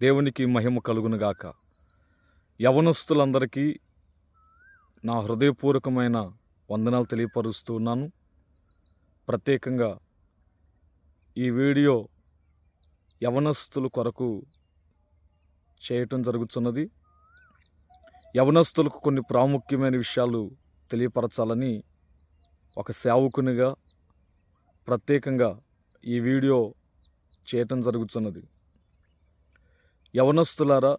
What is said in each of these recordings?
దేవునికి మహిమ కలుగునుగాక. యవనస్తులందరికీ నా హృదయపూర్వకమైన వందనాలు తెలియపరుస్తున్నాను ప్రత్యేకంగా ఈ వీడియో యవనస్తుల కొరకు చేయటం జరుగుతున్నది. యవనస్తులకు కొన్ని ప్రాముఖ్యమైన విషయాలు తెలియపరచాలని ఒక సేవకునిగా ప్రత్యేకంగా ఈ వీడియో చేయటం జరుగుతున్నది. యవనస్తులారా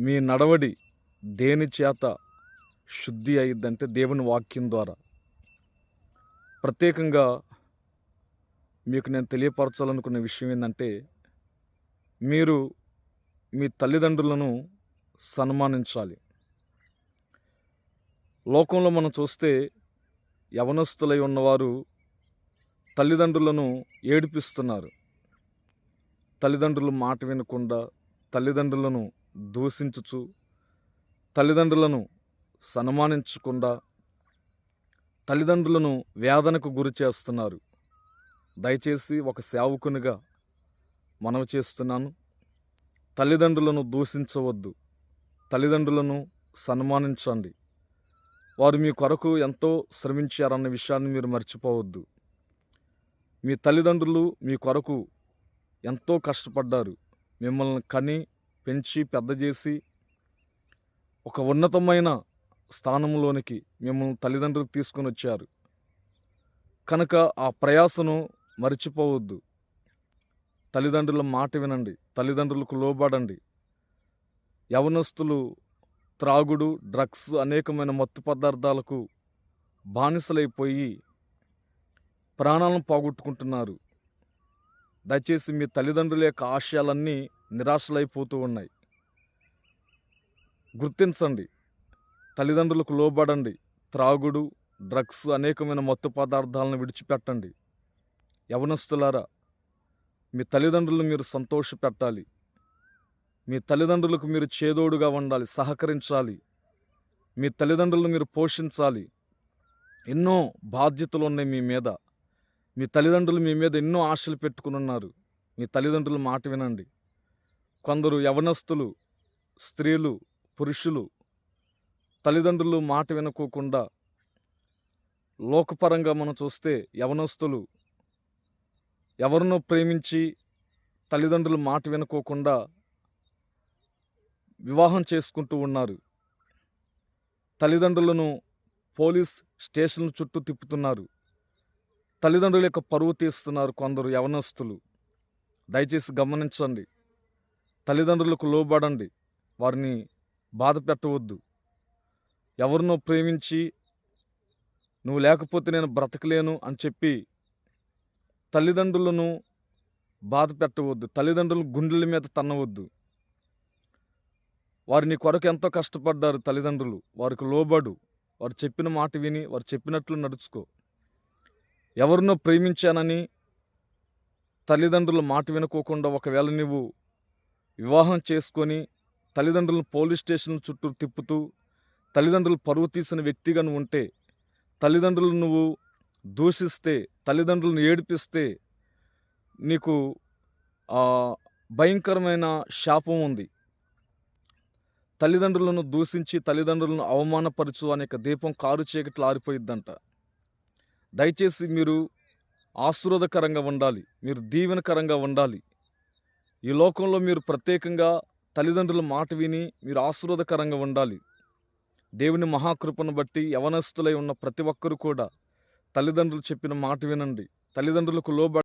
మీ నడవడి దేని చేత శుద్ధి అయ్యిద్దంటే దేవుని వాక్యం ద్వారా. ప్రత్యేకంగా మీకు నేను తెలియపరచాలనుకున్న విషయం ఏంటంటే మీరు మీ తల్లిదండ్రులను సన్మానించాలి. లోకంలో మనం చూస్తే యవనస్తులై ఉన్నవారు తల్లిదండ్రులను ఏడిపిస్తున్నారు. తల్లిదండ్రులు మాట వినకుండా తల్లిదండ్రులను దూషించుచు తల్లిదండ్రులను సన్మానించకుండా తల్లిదండ్రులను వేదనకు గురి చేస్తున్నారు. దయచేసి ఒక సేవకునిగా మనవి చేస్తున్నాను. తల్లిదండ్రులను దూషించవద్దు. తల్లిదండ్రులను సన్మానించండి. వారు మీ కొరకు ఎంతో శ్రమించారన్న విషయాన్ని మీరు మర్చిపోవద్దు. మీ తల్లిదండ్రులు మీ కొరకు ఎంతో కష్టపడ్డారు. మిమ్మల్ని కని పెంచి పెద్ద చేసి ఒక ఉన్నతమైన స్థానంలోనికి మిమ్మల్ని తల్లిదండ్రులు తీసుకొని వచ్చారు. కనుక ఆ ప్రయాసను మర్చిపోవద్దు. తల్లిదండ్రుల మాట వినండి. తల్లిదండ్రులకు లోబడండి. యవనస్తులు త్రాగుడు డ్రగ్స్ అనేకమైన మత్తు పదార్థాలకు బానిసలైపోయి ప్రాణాలను పోగొట్టుకుంటున్నారు. దయచేసి మీ తల్లిదండ్రుల యొక్క ఆశయాలన్నీ నిరాశలైపోతూ ఉన్నాయి. గుర్తించండి తల్లిదండ్రులకు లోబడండి త్రాగుడు డ్రగ్స్ అనేకమైన మత్తు పదార్థాలను విడిచిపెట్టండి. యవనస్తులారా మీ తల్లిదండ్రులను మీరు సంతోషపెట్టాలి. మీ తల్లిదండ్రులకు మీరు చేదోడుగా ఉండాలి సహకరించాలి. మీ తల్లిదండ్రులను మీరు పోషించాలి. ఎన్నో బాధ్యతలు ఉన్నాయి మీ మీద. మీ తల్లిదండ్రులు మీ మీద ఎన్నో ఆశలు పెట్టుకుని ఉన్నారు మీ తల్లిదండ్రుల మాట వినండి. కొందరు యవనస్తులు స్త్రీలు పురుషులు తల్లిదండ్రులు మాట వినుకోకుండా లోకపరంగా మనం చూస్తే యవనస్తులు ఎవరినో ప్రేమించి తల్లిదండ్రులు మాట వినుకోకుండా వివాహం చేసుకుంటూ ఉన్నారు. తల్లిదండ్రులను పోలీస్ స్టేషన్ చుట్టూ తిప్పుతున్నారు. తల్లిదండ్రుల యొక్క పరువు తీస్తున్నారు కొందరు యవనస్తులు. దయచేసి గమనించండి. తల్లిదండ్రులకు లోబడండి. వారిని బాధ పెట్టవద్దు. ఎవరినో ప్రేమించి నువ్వు లేకపోతే నేను బ్రతకలేను అని చెప్పి తల్లిదండ్రులను బాధ పెట్టవద్దు. తల్లిదండ్రులు గుండెల మీద తన్నవద్దు. వారు నీ కొరకు ఎంతో కష్టపడ్డారు తల్లిదండ్రులు. వారికి లోబడు. వారు చెప్పిన మాట విని వారు చెప్పినట్లు నడుచుకో. ఎవరినో ప్రేమించానని తల్లిదండ్రుల మాట వినుకోకుండా ఒకవేళ నువ్వు వివాహం చేసుకొని తల్లిదండ్రులను పోలీస్ స్టేషన్ చుట్టూ తిప్పుతూ తల్లిదండ్రులు పరువు తీసిన వ్యక్తిగా నువ్వు ఉంటే తల్లిదండ్రులు నువ్వు దూషిస్తే తల్లిదండ్రులను ఏడిపిస్తే నీకు భయంకరమైన శాపం ఉంది. తల్లిదండ్రులను దూషించి తల్లిదండ్రులను అవమానపరచు అనేక దీపం కారు చీకట్లు ఆరిపోయిద్దంట. దయచేసి మీరు ఆశీర్వాదకరంగా ఉండాలి. మీరు దీవెనకరంగా ఉండాలి. ఈ లోకంలో మీరు ప్రత్యేకంగా తల్లిదండ్రుల మాట విని మీరు ఆశీర్వాదకరంగా ఉండాలి. దేవుని మహాకృపను బట్టి యవనస్తులై ఉన్న ప్రతి ఒక్కరు కూడా తల్లిదండ్రులు చెప్పిన మాట వినండి. తల్లిదండ్రులకు లోబ